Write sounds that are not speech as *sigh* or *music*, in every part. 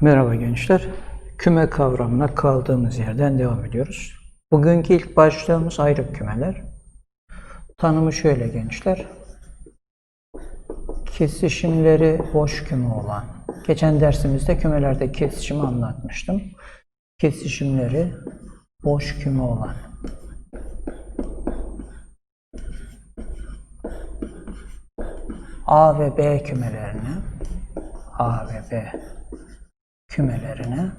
Merhaba gençler. Küme kavramına kaldığımız yerden devam ediyoruz. Bugünkü ilk başlığımız ayrık kümeler. Tanımı şöyle gençler. Kesişimleri boş küme olan. Geçen dersimizde kümelerde kesişimi anlatmıştım. Kesişimleri boş küme olan. A ve B kümelerine A ve B kümelerine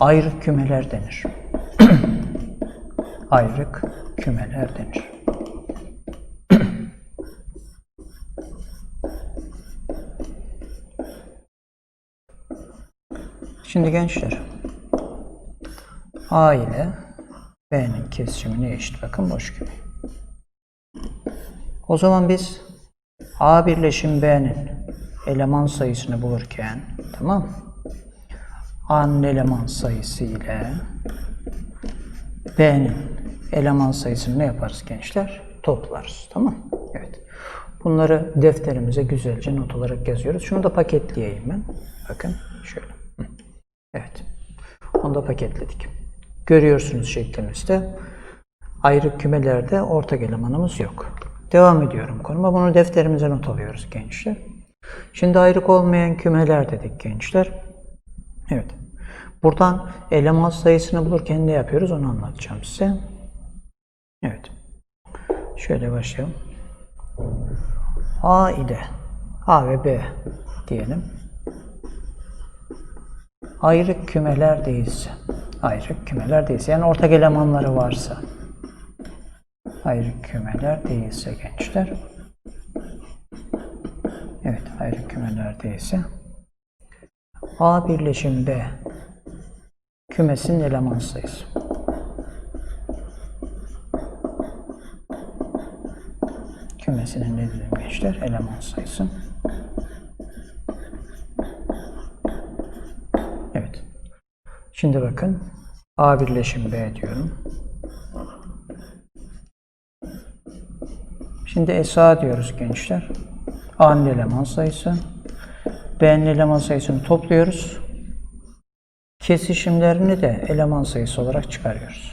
ayrık kümeler denir. *clears throat* ayrık kümeler denir. *clears throat* Şimdi gençler A ile B'nin kesişimine eşit. Bakın boş küme. O zaman biz A birleşim B'nin eleman sayısını bulurken tamam? A'nın eleman sayısı ile B'nin eleman sayısını ne yaparız gençler? Toplarız. Tamam? Evet. Bunları defterimize güzelce not olarak yazıyoruz. Şunu da paketleyeyim ben. Bakın şöyle. Evet. Onu da paketledik. Görüyorsunuz şeklimizde. Ayrı kümelerde ortak elemanımız yok. Devam ediyorum konuma. Bunu defterimize not alıyoruz gençler. Şimdi ayrık olmayan kümeler dedik gençler. Evet. Buradan eleman sayısını bulurken ne yapıyoruz onu anlatacağım size. Evet. Şöyle başlayalım. A ile A ve B diyelim. Ayrık kümeler değilse, ayrık kümeler değilse yani ortak elemanları varsa ayrı kümeler değilse gençler. Evet, ayrı kümeler değilse. A birleşim B kümesinin eleman sayısı. Kümesinin ne dedim gençler? Eleman sayısı. Evet. Şimdi bakın. A birleşim B diyorum. Şimdi SA diyoruz gençler. A'nın eleman sayısı. B'nin eleman sayısını topluyoruz. Kesişimlerini de eleman sayısı olarak çıkarıyoruz.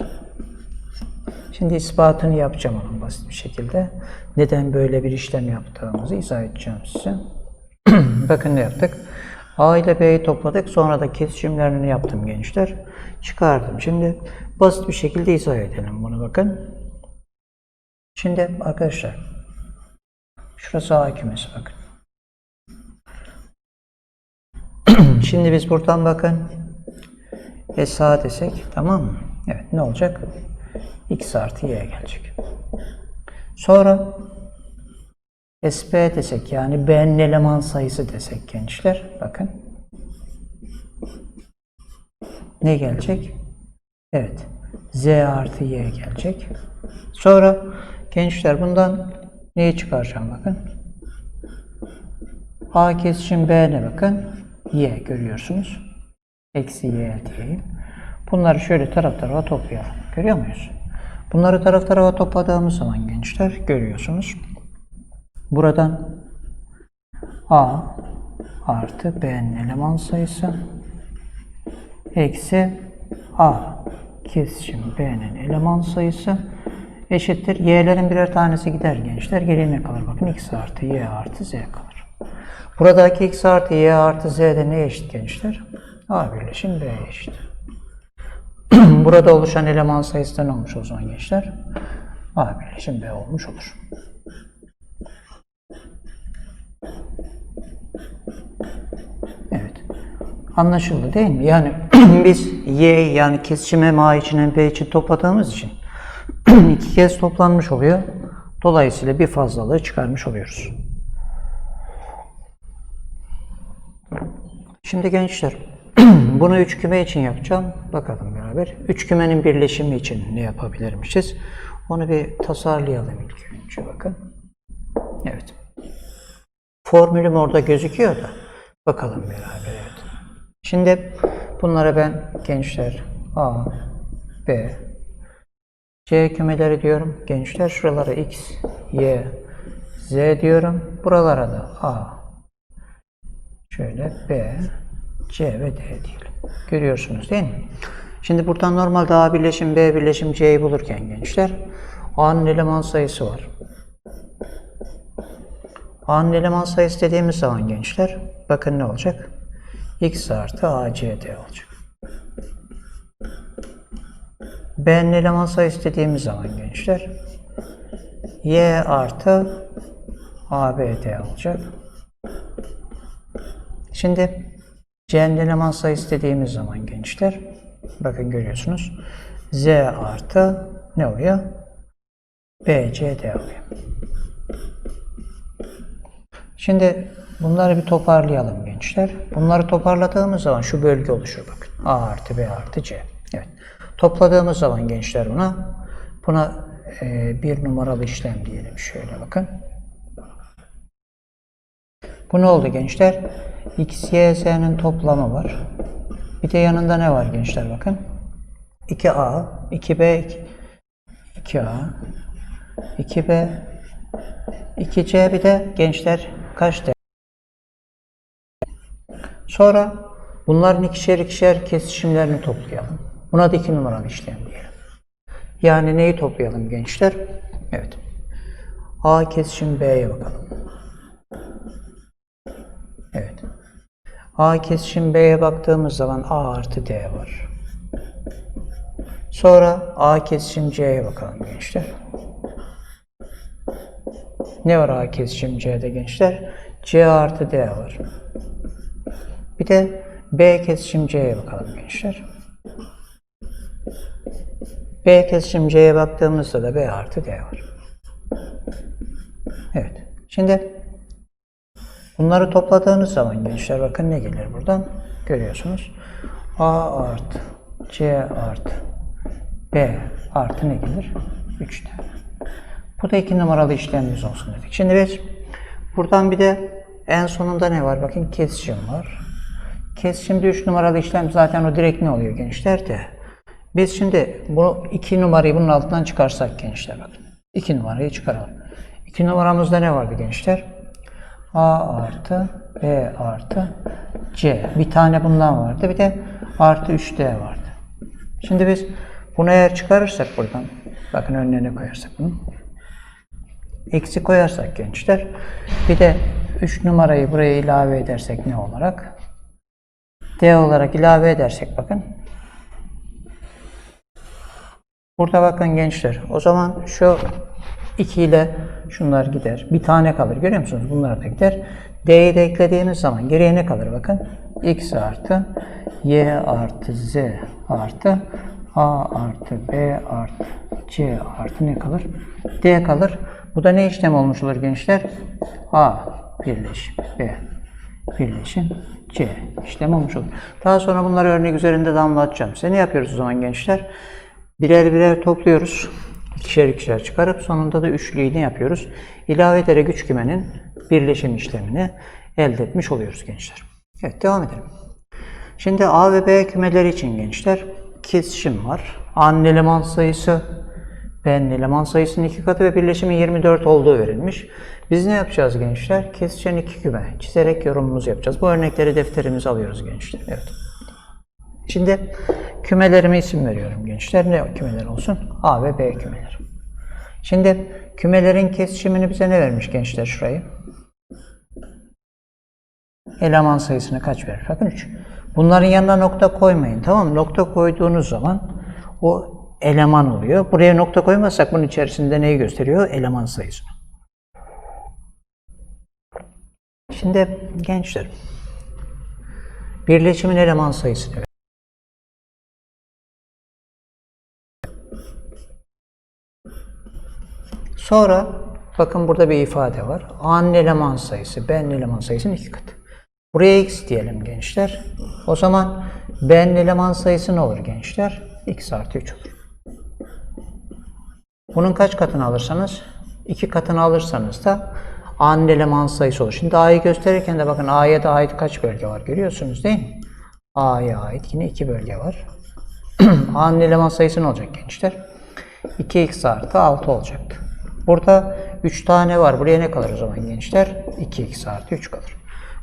Şimdi ispatını yapacağım onun basit bir şekilde. Neden böyle bir işlem yaptığımızı izah edeceğim size. *clears throat* Bakın ne yaptık? A ile B'yi topladık. Sonra da kesişimlerini yaptım gençler. Çıkardım. Şimdi basit bir şekilde izah edelim bunu bakın. Şimdi arkadaşlar şurası A kümesi bakın. *clears throat* Şimdi biz buradan bakın SA desek tamam mı? Evet ne olacak? X artı Y gelecek. Sonra SP desek yani B'nin eleman sayısı desek gençler bakın. Ne gelecek? Evet. Z artı Y gelecek. Sonra gençler bundan neyi çıkaracağım bakın. A kesişim B'ne bakın. Y görüyorsunuz. Eksi Y diyeyim. Bunları şöyle taraf tarafa toplayalım. Görüyor muyuz? Bunları taraf tarafa topladığımız zaman gençler görüyorsunuz. Buradan A artı B'nin eleman sayısı eksi A kesişim B'nin eleman sayısı eşittir. Y'lerin birer tanesi gider gençler. Geriye ne kalır? Bakın X artı Y artı Z kalır. Buradaki X artı Y artı Z'de ne eşit gençler? A birleşim B eşit. *clears throat* Burada oluşan eleman sayısı da ne olmuş o zaman gençler? A birleşim B olmuş olur. Evet. Anlaşıldı değil mi? Yani *clears throat* biz Y yani kesişime M için B için topladığımız için iki kez toplanmış oluyor. Dolayısıyla bir fazlalığı çıkarmış oluyoruz. Şimdi gençler *clears throat* bunu üç küme için yapacağım. Bakalım beraber. Üç kümenin birleşimi için ne yapabilirmişiz? Onu bir tasarlayalım ilk önce bakın. Evet. Formülüm orada gözüküyor da. Bakalım beraber evet. Şimdi bunlara ben gençler A, B, C kümeleri diyorum. Gençler şuralara X, Y, Z diyorum. Buralara da A. Şöyle B, C ve D diyelim. Görüyorsunuz değil mi? Şimdi buradan normalde A birleşim B birleşim C'yi bulurken gençler A'nın eleman sayısı var. A'nın eleman sayısı dediğimiz zaman gençler bakın ne olacak? X artı ACD olacak. B'nin eleman sayısı dediğimiz zaman gençler Y artı ABD olacak. Şimdi C'nin eleman sayısı dediğimiz zaman gençler bakın görüyorsunuz Z artı ne oluyor? BCD oluyor. Şimdi bunları bir toparlayalım gençler. Bunları toparladığımız zaman şu bölge oluşur bakın. A artı B artı C. Topladığımız zaman gençler buna buna e, bir numaralı işlem diyelim. Şöyle bakın. Bu ne oldu gençler? X, Y, Z'nin toplamı var. Bir de yanında ne var gençler bakın. 2A, 2B, 2A, 2B, 2C bir de gençler kaç D? Sonra bunların ikişer ikişer kesişimlerini toplayalım. Buna da iki numaralı işlem diyelim. Yani neyi toplayalım gençler? Evet. A kesişim B'ye bakalım. Evet. A kesişim B'ye baktığımız zaman A artı D var. Sonra A kesişim C'ye bakalım gençler. Ne var A kesişim C'de gençler? C artı D var. Bir de B kesişim C'ye bakalım gençler. B kesişim C'ye baktığımızda da B artı D var. Evet. Şimdi bunları topladığınız zaman gençler bakın ne gelir buradan? Görüyorsunuz. A artı C artı B artı ne gelir? 3 tane. Bu da iki numaralı işlemimiz olsun dedik. Şimdi biz buradan bir de en sonunda ne var? Bakın kesişim var. Kesişimde 3 numaralı işlem zaten o direkt ne oluyor gençler de. Biz şimdi bu iki numarayı bunun altından çıkarsak gençler bakın. 2 numarayı çıkaralım. 2 numaramızda ne vardı gençler? A artı B artı C. Bir tane bundan vardı. Bir de artı 3D vardı. Şimdi biz bunu eğer çıkarırsak buradan, bakın önüne koyarsak bunu. Eksi koyarsak gençler, bir de 3 numarayı buraya ilave edersek ne olarak? D olarak ilave edersek bakın. Burada bakın gençler, o zaman şu 2 ile şunlar gider. Bir tane kalır. Görüyor musunuz? Bunlar da gider. D'yi de eklediğimiz zaman geriye ne kalır? Bakın. X artı Y artı Z artı A artı B artı C artı ne kalır? D kalır. Bu da ne işlem olmuş olur gençler? A birleşim B birleşim C işlem olmuş olur. Daha sonra bunları örnek üzerinde damlatacağım. Size ne yapıyoruz o zaman gençler? Birer birer topluyoruz. İkişer ikişer çıkarıp sonunda da üçlüğünü yapıyoruz. İlave ederek üç kümenin birleşim işlemini elde etmiş oluyoruz gençler. Evet devam edelim. Şimdi A ve B kümeleri için gençler kesişim var. A'nın eleman sayısı B'nin eleman sayısının iki katı ve birleşimin 24 olduğu verilmiş. Biz ne yapacağız gençler? Kesişen iki küme çizerek yorumumuzu yapacağız. Bu örnekleri defterimize alıyoruz gençler. Evet. Şimdi kümelerime isim veriyorum gençler. Ne kümeler olsun? A ve B kümeleri. Şimdi kümelerin kesişimini bize ne vermiş gençler şurayı? Eleman sayısını kaç verir? Bakın 3. Bunların yanına nokta koymayın. Tamam mı? Nokta koyduğunuz zaman o eleman oluyor. Buraya nokta koymazsak bunun içerisinde neyi gösteriyor? Eleman sayısını. Şimdi gençler birleşimin eleman sayısı Sonra bakın burada bir ifade var. A'nın eleman sayısı, B'nin eleman sayısının iki katı. Buraya x diyelim gençler. O zaman B'nin eleman sayısı ne olur gençler? x artı 3 olur. Bunun kaç katını alırsanız? iki katını alırsanız da A'nın eleman sayısı olur. Şimdi A'yı gösterirken de bakın A'ya da ait kaç bölge var görüyorsunuz değil mi? A'ya ait yine iki bölge var. *clears throat* A'nın eleman sayısı ne olacak gençler? 2x artı 6 olacaktı. Burada 3 tane var. Buraya ne kalır o zaman gençler? 2x artı 3 kalır.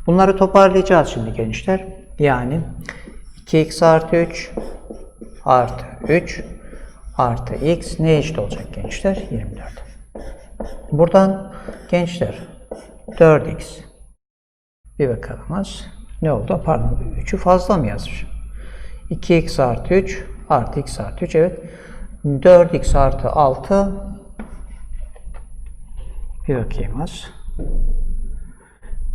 Bunları toparlayacağız şimdi gençler. Yani 2x artı 3 artı 3 artı x ne eşit olacak gençler? 24. Buradan gençler 4x bir bakalım. Ne oldu? Pardon 3'ü fazla mı yazmış? 2x artı 3 artı x artı 3 evet. 4x artı 6 bir bakayım.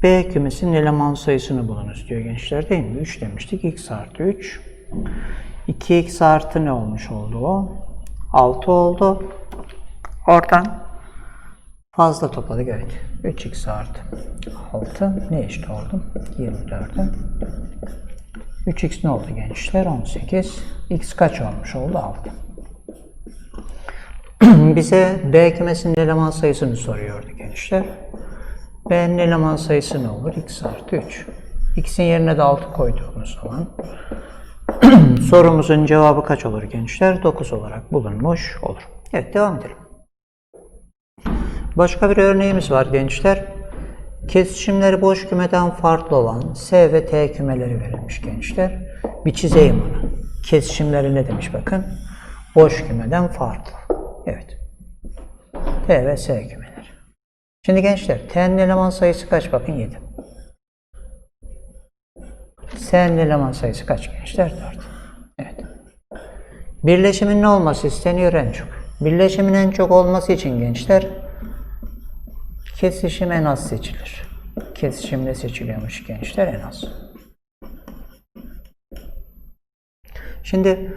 B kümesinin eleman sayısını bulunuz diyor gençler değil mi? 3 demiştik. x artı 3. 2x artı ne olmuş oldu o? 6 oldu. Oradan fazla topladık evet. 3x artı 6 ne eşit oldu? 24'e. 3x ne oldu gençler? 18. x kaç olmuş oldu? 6. *clears throat* Bize B kümesinin eleman sayısını soruyordu gençler. B'nin eleman sayısı ne olur? x artı 3. x'in yerine de 6 koyduğumuz zaman *clears throat* sorumuzun cevabı kaç olur gençler? 9 olarak bulunmuş olur. Evet devam edelim. Başka bir örneğimiz var gençler. Kesişimleri boş kümeden farklı olan S ve T kümeleri verilmiş gençler. Bir çizeyim onu. Kesişimleri ne demiş bakın. Boş kümeden farklı. Evet. T ve S kümeleri. Şimdi gençler T'nin eleman sayısı kaç? Bakın 7. S'nin eleman sayısı kaç gençler? 4. Evet. Birleşimin ne olması isteniyor en çok? Birleşimin en çok olması için gençler kesişim en az seçilir. Kesişim ne seçiliyormuş gençler? En az. Şimdi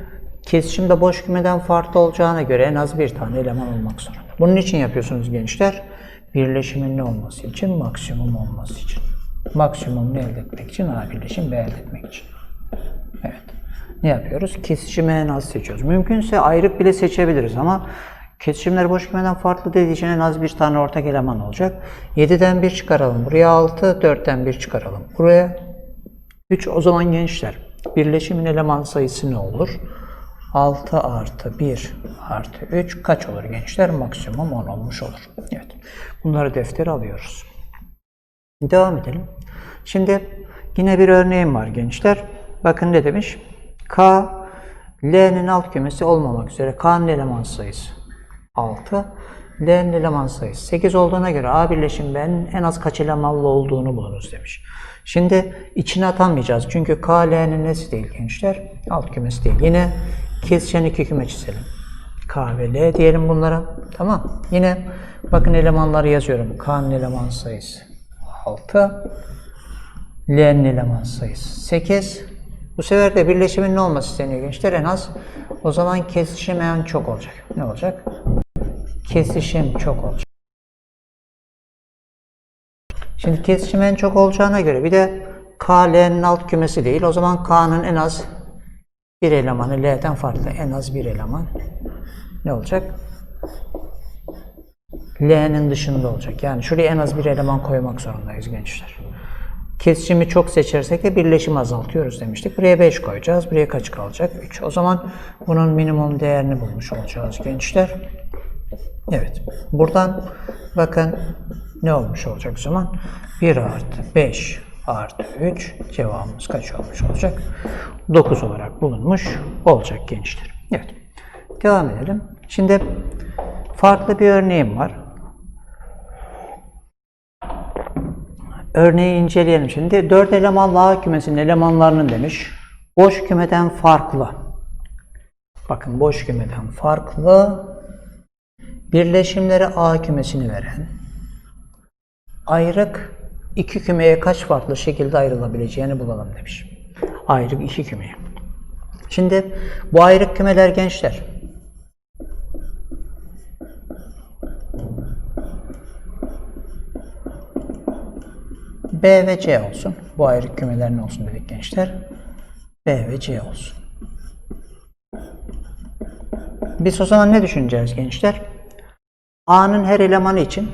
kesişimde boş kümeden farklı olacağına göre en az bir tane eleman olmak zorunda. Bunun için yapıyorsunuz gençler. Birleşimin ne olması için? Maksimum olması için. Maksimum ne elde etmek için? A birleşim B elde etmek için. Evet. Ne yapıyoruz? Kesişimi en az seçiyoruz. Mümkünse ayrık bile seçebiliriz ama kesişimler boş kümeden farklı dediği için en az bir tane ortak eleman olacak. 7'den 1 çıkaralım. Buraya 6, 4'ten 1 çıkaralım. Buraya 3. O zaman gençler birleşimin eleman sayısı ne olur? 6 artı 1 artı 3 kaç olur gençler? Maksimum 10 olmuş olur. Evet. Bunları deftere alıyoruz. Devam edelim. Şimdi yine bir örneğim var gençler. Bakın ne demiş? K, L'nin alt kümesi olmamak üzere K'nın eleman sayısı 6. L'nin eleman sayısı 8 olduğuna göre A birleşim B'nin en az kaç elemanlı olduğunu bulunuz demiş. Şimdi içine atamayacağız. Çünkü K, L'nin nesi değil gençler? Alt kümesi değil. Yine kesişen iki küme çizelim. K ve L diyelim bunlara. Tamam. Yine bakın elemanları yazıyorum. K'nın eleman sayısı 6. L'nin eleman sayısı 8. Bu sefer de birleşimin ne olması isteniyor gençler? En az. O zaman kesişim en çok olacak. Ne olacak? Kesişim çok olacak. Şimdi kesişim en çok olacağına göre bir de K, L'nin alt kümesi değil. O zaman K'nın en az bir elemanı L'den farklı. En az bir eleman ne olacak? L'nin dışında olacak. Yani şuraya en az bir eleman koymak zorundayız gençler. Kesişimi çok seçersek de birleşimi azaltıyoruz demiştik. Buraya 5 koyacağız. Buraya kaç kalacak? 3. O zaman bunun minimum değerini bulmuş olacağız gençler. Evet. Buradan bakın ne olmuş olacak o zaman? 1 artı 5 artı 3 cevabımız kaç olmuş olacak? 9 olarak bulunmuş olacak gençler. Evet. Devam edelim. Şimdi farklı bir örneğim var. Örneği inceleyelim şimdi. 4 elemanlı kümesinin elemanlarının demiş. Boş kümeden farklı. Bakın boş kümeden farklı birleşimleri A kümesini veren ayrık iki kümeye kaç farklı şekilde ayrılabileceğini bulalım demiş. Ayrık iki kümeye. Şimdi bu ayrık kümeler gençler. B ve C olsun. Bu ayrık kümeler ne olsun dedik gençler? B ve C olsun. Biz o zaman ne düşüneceğiz gençler? A'nın her elemanı için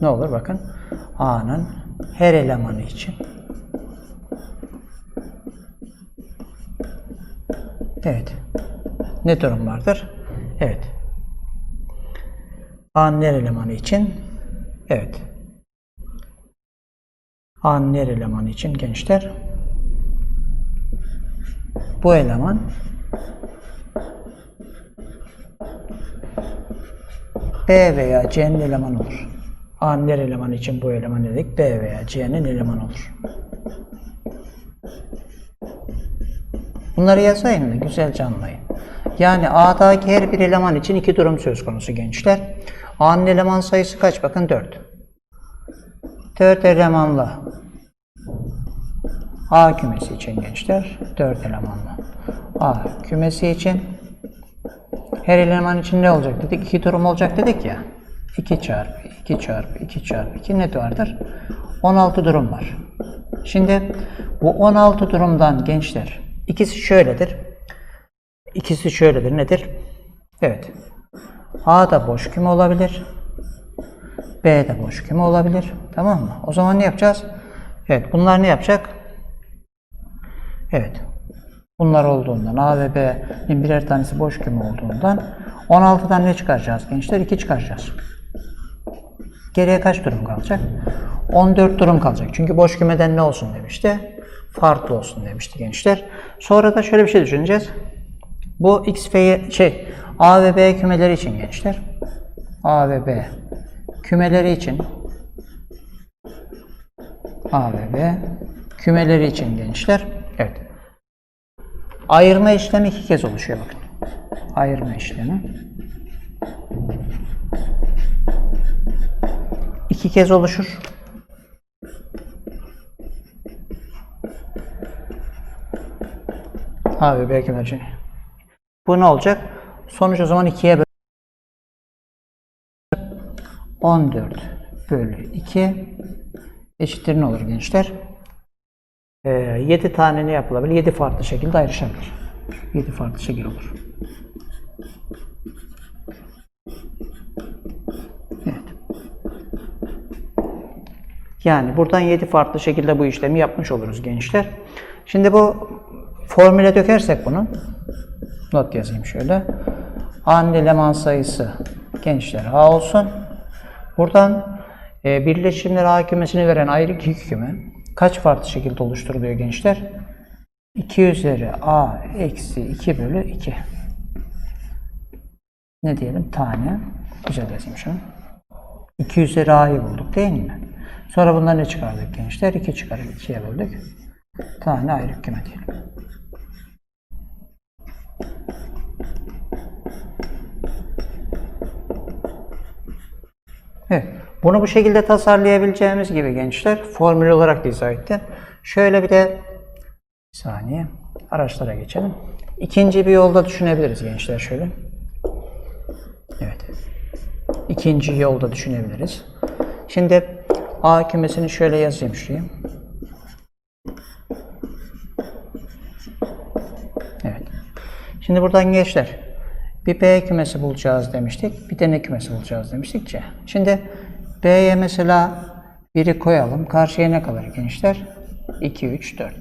ne olur bakın. A'nın her elemanı için Evet. Ne durum vardır? Evet. A'nın her elemanı için evet. A'nın her elemanı için gençler bu eleman B veya C'nin elemanı olur. A'nın her elemanı için bu eleman dedik. B veya C'nin elemanı olur. Bunları yazayım mı? Güzelce anlayın. Yani A'daki her bir eleman için iki durum söz konusu gençler. A'nın eleman sayısı kaç? Bakın 4. 4 elemanlı A kümesi için gençler 4 elemanlı A kümesi için her eleman için ne olacak dedik? 2 durum olacak dedik ya. 2 çarpı 2 çarpı 2 çarpı 2 ne vardır? 16 durum var. Şimdi bu 16 durumdan gençler ikisi şöyledir. İkisi şöyledir. Nedir? Evet. A da boş küme olabilir. B de boş küme olabilir. Tamam mı? O zaman ne yapacağız? Evet. Bunlar ne yapacak? Evet. Bunlar olduğundan A ve B'nin birer tanesi boş küme olduğundan 16'dan ne çıkaracağız gençler? 2 çıkaracağız. Geriye kaç durum kalacak? 14 durum kalacak. Çünkü boş kümeden ne olsun demişti? Farklı olsun demişti gençler. Sonra da şöyle bir şey düşüneceğiz. Bu X ve şey A ve B kümeleri için gençler. A ve B kümeleri için A ve B kümeleri için gençler. Evet. Ayırma işlemi iki kez oluşuyor bakın. Ayırma işlemi. İki kez oluşur. A ve B kümeleri için. Bu ne olacak? Sonuç o zaman 2'ye böl 14 bölü 2 eşittir ne olur gençler? Ee, 7 tane ne yapılabilir? 7 farklı şekilde ayrışabilir. 7 farklı şekil olur. Yani buradan 7 farklı şekilde bu işlemi yapmış oluruz gençler. Şimdi bu formüle dökersek bunu not yazayım şöyle. A'nın eleman sayısı gençler A olsun. Buradan e, birleşimler A kümesini veren ayrı iki küme kaç farklı şekilde oluşturuluyor gençler? 2 üzeri A eksi 2 bölü 2. Ne diyelim? Tane. Güzel yazayım şunu. 2 üzeri A'yı bulduk değil mi? Sonra bundan ne çıkardık gençler? 2 çıkarıp 2'ye böldük. Tane ayrı küme diyelim. Evet. Bunu bu şekilde tasarlayabileceğimiz gibi gençler formül olarak izah ettim. Şöyle bir de bir saniye araçlara geçelim. İkinci bir yolda düşünebiliriz gençler şöyle. Evet. İkinci yolda düşünebiliriz. Şimdi A kümesini şöyle yazayım şuraya. Evet. Şimdi buradan gençler bir B kümesi bulacağız demiştik. Bir de ne kümesi bulacağız demiştik ki. Şimdi B'ye mesela biri koyalım. Karşıya ne kalır gençler? 2, 3, 4.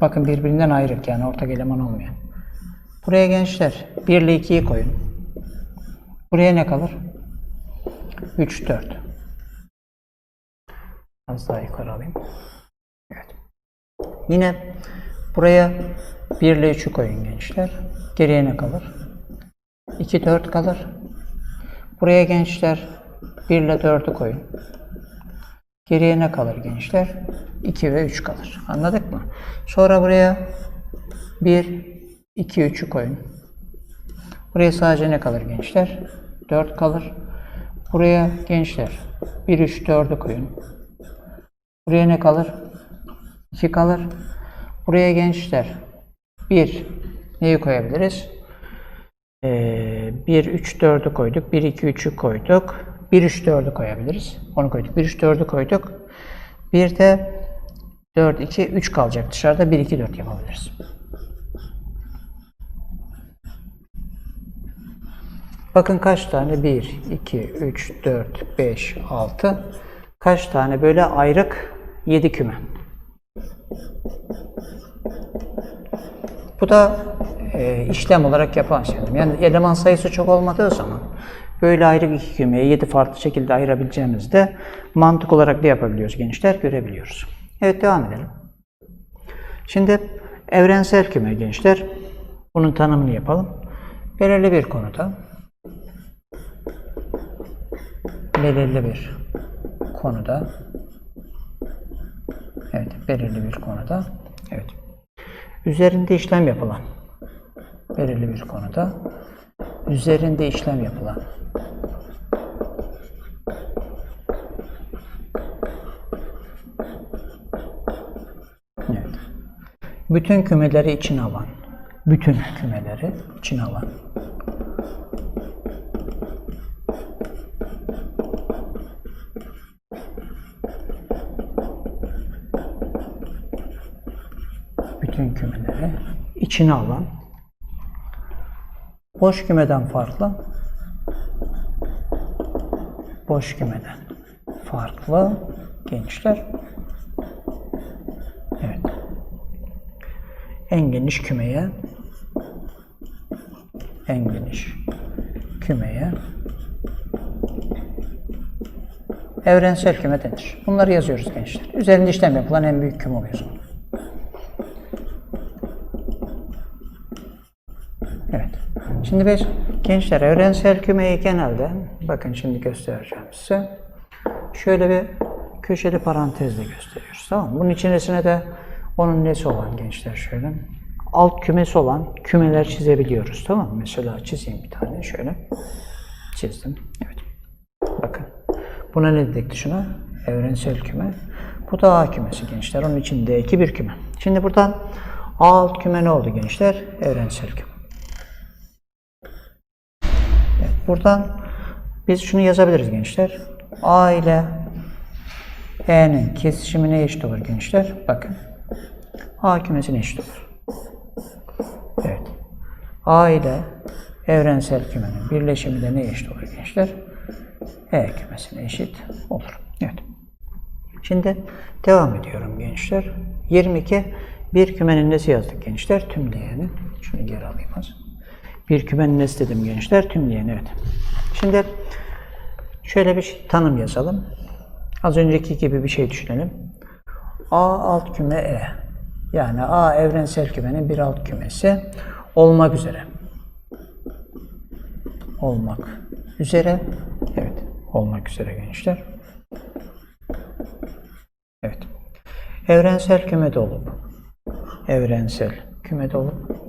Bakın birbirinden ayrık yani ortak eleman olmayan. Buraya gençler 1 ile 2'yi koyun. Buraya ne kalır? 3, 4. Az daha yukarı alayım. Evet. Yine buraya 1 ile 3'ü koyun gençler. Geriye ne kalır? 2, 4 kalır. Buraya gençler 1 ile 4'ü koyun. Geriye ne kalır gençler? 2 ve 3 kalır. Anladık mı? Sonra buraya 1, 2, 3'ü koyun. Buraya sadece ne kalır gençler? 4 kalır. Buraya gençler 1, 3, 4'ü koyun. Buraya ne kalır? 2 kalır. Buraya gençler 1 neyi koyabiliriz? Ee, 1, 3, 4'ü koyduk. 1, 2, 3'ü koyduk. 1, 3, 4'ü koyabiliriz. Onu koyduk. 1, 3, 4'ü koyduk. Bir de 4, 2, 3 kalacak dışarıda. 1, 2, 4 yapabiliriz. Bakın kaç tane? 1, 2, 3, 4, 5, 6. Kaç tane böyle ayrık? 7 küme. Bu da e, işlem olarak yapan şey. Yani eleman sayısı çok olmadığı zaman böyle ayrı iki kümeye yedi farklı şekilde ayırabileceğimizi de mantık olarak da yapabiliyoruz gençler, görebiliyoruz. Evet devam edelim. Şimdi evrensel küme gençler, bunun tanımını yapalım. Belirli bir konuda, belirli bir konuda, belirli bir konuda, evet, üzerinde işlem yapılan, belirli bir konuda, üzerinde işlem yapılan, evet, bütün kümeleri içine alan, bütün kümeleri içine alan, bütün kümeleri içine alan, boş kümeden farklı, boş kümeden farklı gençler. Evet. En geniş kümeye en geniş kümeye evrensel küme denir. Bunları yazıyoruz gençler. Üzerinde işlem yapılan en büyük küme oluyor. sonra. Evet. Şimdi biz gençler evrensel kümeyi genelde bakın şimdi göstereceğim size. Şöyle bir köşeli parantezle gösteriyoruz. Tamam? Bunun içerisine de onun nesi olan gençler şöyle. Alt kümesi olan kümeler çizebiliyoruz. Tamam? Mesela çizeyim bir tane şöyle. Çizdim. Evet. Bakın. Buna ne dedik şuna? Evrensel küme. Bu da A kümesi gençler. Onun için D2 bir küme. Şimdi buradan A alt küme ne oldu gençler? Evrensel küme. Evet, buradan biz şunu yazabiliriz gençler. A ile E'nin kesişimi ne eşit olur gençler? Bakın. A kümesine eşit olur. Evet. A ile evrensel kümenin birleşimi de ne eşit olur gençler? E kümesine eşit olur. Evet. Şimdi devam ediyorum gençler. 22 bir kümenin nesi yazdık gençler? Tümleyeni. Şunu geri alayım az. Bir kümenin nesi dedim gençler? Tümleyeni evet. Şimdi şöyle bir tanım yazalım. Az önceki gibi bir şey düşünelim. A alt küme E. Yani A evrensel kümenin bir alt kümesi olmak üzere. Olmak üzere. Evet. Olmak üzere gençler. Evet. Evrensel kümede olup evrensel kümede olup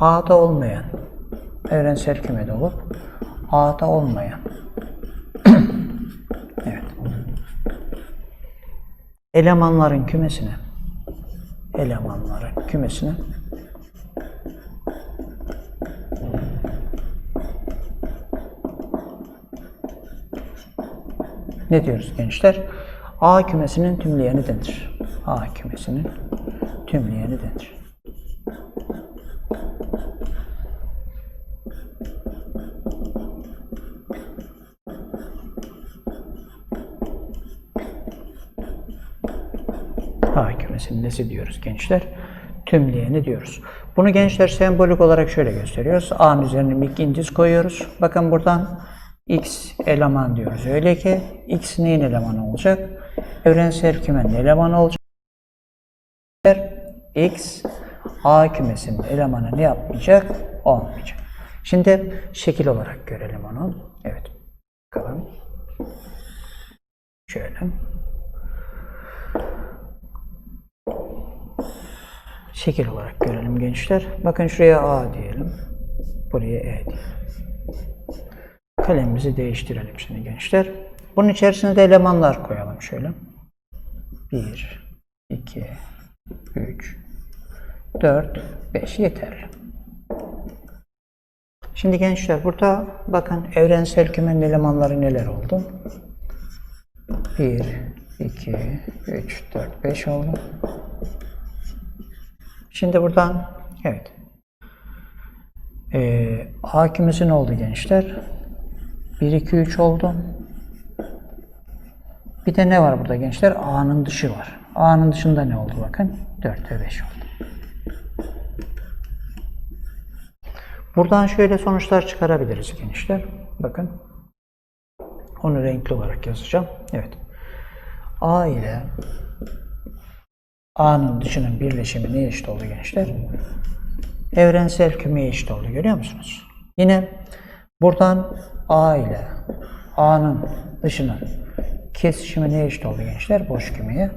A'da olmayan evrensel kümede olup A'da olmayan *clears throat* evet. Elemanların kümesine elemanların kümesine ne diyoruz gençler? A kümesinin tümleyeni denir. A kümesinin tümleyeni denir. Nesi diyoruz gençler? Tümleyeni diyoruz. Bunu gençler sembolik olarak şöyle gösteriyoruz. A'nın üzerine bir indiz koyuyoruz. Bakın buradan x eleman diyoruz. Öyle ki x neyin elemanı olacak? Evrensel kümenin elemanı olacak. x A kümesinin elemanı ne yapmayacak? Olmayacak. Şimdi şekil olarak görelim onu. Evet. Bakalım. Şöyle. Şekil olarak görelim gençler. Bakın şuraya A diyelim. Buraya E diyelim. Kalemimizi değiştirelim şimdi gençler. Bunun içerisine de elemanlar koyalım şöyle. 1, 2, 3, 4, 5 yeterli. Şimdi gençler burada bakın evrensel kümenin elemanları neler oldu? 1, 2, 3, 4, 5 oldu. Şimdi buradan evet. Ee, A kümesi ne oldu gençler? 1, 2, 3 oldu. Bir de ne var burada gençler? A'nın dışı var. A'nın dışında ne oldu bakın? 4 ve 5 oldu. Buradan şöyle sonuçlar çıkarabiliriz gençler. Bakın. Onu renkli olarak yazacağım. Evet. A ile A'nın dışının birleşimi neye eşit oldu gençler? Evrensel kümeye eşit oldu. Görüyor musunuz? Yine buradan A ile A'nın dışının kesişimi neye eşit oldu gençler? Boş kümeye.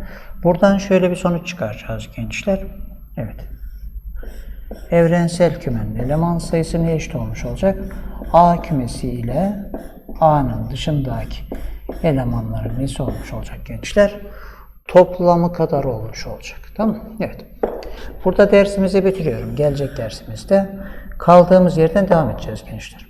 Buradan şöyle bir sonuç çıkaracağız gençler. Evet. Evrensel kümenin eleman sayısı neye eşit olmuş olacak? A kümesi ile A'nın dışındaki elemanların nesi olmuş olacak gençler? Toplamı kadar olmuş olacak. Tamam? Evet. Burada dersimizi bitiriyorum. Gelecek dersimizde kaldığımız yerden devam edeceğiz gençler.